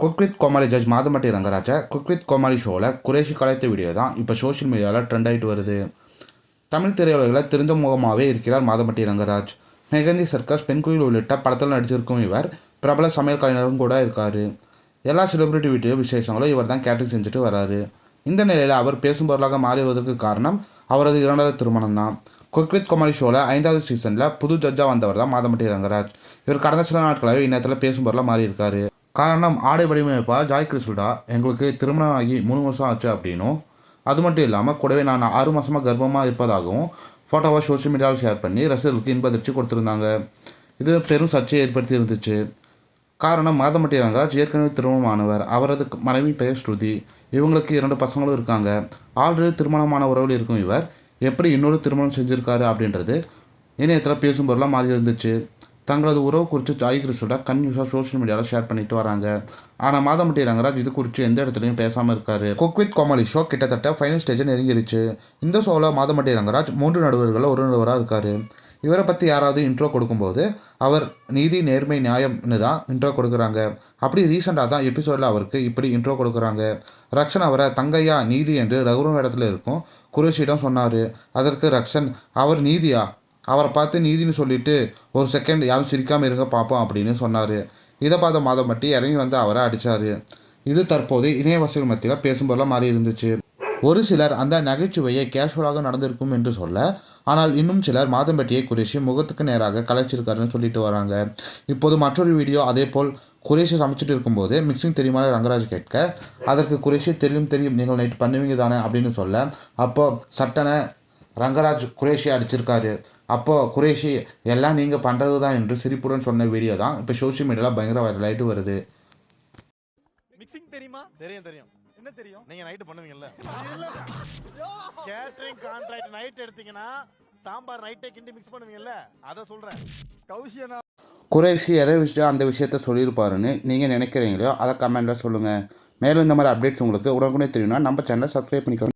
Cook with Comali judge Madhampatty Rangaraja cook with Comali ஷோவில் குரேஷி கலைத்த video தான் இப்போ சோஷியல் மீடியாவில் ட்ரெண்ட் ஆகிட்டு வருது. தமிழ் திரையுலகில் தெரிஞ்ச முகமாகவே இருக்கிறார் மாதம்பட்டி ரங்கராஜ். மெகந்தி சர்க்கஸ் பெண்குயில் உள்ளிட்ட படத்தில் நடிச்சிருக்கும் இவர் பிரபல சமையல் கலைஞரும் கூட இருக்கார். எல்லா செலிபிரிட்டி வீடியோ விசேஷங்களும் இவர் தான் கேட்டரிங் செஞ்சுட்டு வராரு. இந்த நிலையில் அவர் பேசும் பொருளாக மாறிவதற்கு காரணம் அவரது இரண்டாவது திருமணம் தான். குக்வித் குமாரி கோமாளி ஷோவில் ஐந்தாவது சீசனில் புது ஜட்ஜாக வந்தவர் தான் மாதம்பட்டி ரங்கராஜ். இவர் கடந்த சில நாட்களாகவே இந்நேரத்தில் பேசும் பொருளாக மாறியிருக்காரு. காரணம் ஆடை வடிவமைப்பாளர் ஜாய் கிறிஸ்டா எங்களுக்கு திருமணம் ஆகி மூணு வருஷம் ஆச்சு அப்படின்னும். அது மட்டும் இல்லாமல் கூடவே நான் ஆறு மாதமாக கர்ப்பமாக இருப்பதாகவும் ஃபோட்டோவை சோஷியல் மீடியாவில் ஷேர் பண்ணி ரசிகர்களுக்கு இன்பதிர்ச்சி கொடுத்துருந்தாங்க. இது பெரும் சர்ச்சையை ஏற்படுத்தி இருந்துச்சு. காரணம் மாதமட்டி ரங்கராஜ் ஏற்கனவே திருமணமானவர் அவரது மனைவி பெயர் ஸ்ருதி. இவங்களுக்கு இரண்டு பசங்களும் இருக்காங்க. ஆல்ரெடி திருமணமான உறவில் இருக்கும் இவர். எப்படி இன்னொரு திருமணம் செஞ்சுருக்காரு அப்படின்றது இணையத்தில் பேசும் பொருளாக மாறி இருந்துச்சு. தங்களது உறவு குறித்து ஜாய் கிறிஸ்டோட கன்யூஸாக சோஷியல் மீடியாவில் ஷேர் பண்ணிட்டு வராங்க. ஆனால் மாதமட்டி ரங்கராஜ் இது குறித்து எந்த இடத்துலையும் பேசாமல் இருக்காரு. குக் வித் கோமாளி ஷோ கிட்டத்தட்ட ஃபைனல் ஸ்டேஜை நெருங்கிருச்சு இந்த ஷோவில் மாதமட்டி ரங்கராஜ் மூன்று நடுவர்களில் ஒரு நடுவராக இருக்கார். இவரை பற்றி யாராவது இன்ட்ரோ கொடுக்கும்போது அவர் நீதி நேர்மை நியாயம்னு தான் இன்ட்ரோ கொடுக்குறாங்க. அப்படி ரீசெண்டாக தான் எபிசோடில் அவருக்கு இப்படி இன்ட்ரோ கொடுக்குறாங்க. ரக்ஷன் அவரை தங்கையா நீதி என்று ரகுரம் இடத்துல இருக்கும் குரேஷிடம் சொன்னார். அதற்கு ரக்ஷன் அவர் நீதியா? அவரை பார்த்து நீதின்னு சொல்லிட்டு ஒரு செகண்ட் யாரும் சிரிக்காமல் இருங்க பார்ப்போம் அப்படின்னு சொன்னார். இதை பார்த்த மாதம்பட்டி இறங்கி வந்து அவரை அடித்தார் இது தற்போது இணையவாசிகள் மத்தியில் பேசும்போதெல்லாம் மாறி இருந்துச்சு. ஒரு சிலர் அந்த நகைச்சுவையை கேஷுவலாக நடந்திருக்கும் என்று சொல்ல ஆனால் இன்னும் சிலர் மாதம்பட்டியை குறைஷி முகத்துக்கு நேராக கலைச்சிருக்காருன்னு சொல்லிட்டு வராங்க. இப்போது மற்றொரு வீடியோ அதே போல் குறைஷி சமைச்சிட்டு இருக்கும்போது மிக்சிங் தெரியுமா? ரங்கராஜ் கேட்க அதற்கு குறைஷி தெரியும் தெரியும். நீங்கள் நைட் பண்ணுவீங்க தானே அப்படின்னு சொல்ல அப்போ சட்டனை ரங்கராஜ் குறைஷி அடிச்சிருக்காரு. அப்போது குரேஷி எல்லாம் நீங்கள் பண்ணுறது தான் என்று சிரிப்புடன் சொன்ன வீடியோ தான் இப்போ சோஷியல் மீடியாவில் பயங்கர வைரல் ஆகிட்டு வருது. மிக்சிங் தெரியுமா? தெரியும் தெரியும். என்ன தெரியும்? நீங்க நைட்டு பண்ணுவீங்கல்ல. கேட்டரிங் கான்ட்ராக்ட் நைட் எடுத்தீங்கன்னா சாம்பார் நைட்டே கிண்டி மிக்ஸ் பண்ணுவீங்கல்ல. அத சொல்றேன். கௌஷியனா குரேஷி எதை விஷயம் அந்த விஷயத்த சொல்லியிருப்பாருன்னு நீங்கள் நினைக்கிறீங்களோ அதை கமெண்ட்டில் சொல்லுங்கள் மேலும் இந்த மாதிரி அப்டேட்ஸ் உங்களுக்கு உடனுக்குனே தெரியும்னா நம்ம சேனலை சப்ஸ்கிரைப் பண்ணிக்கோங்க.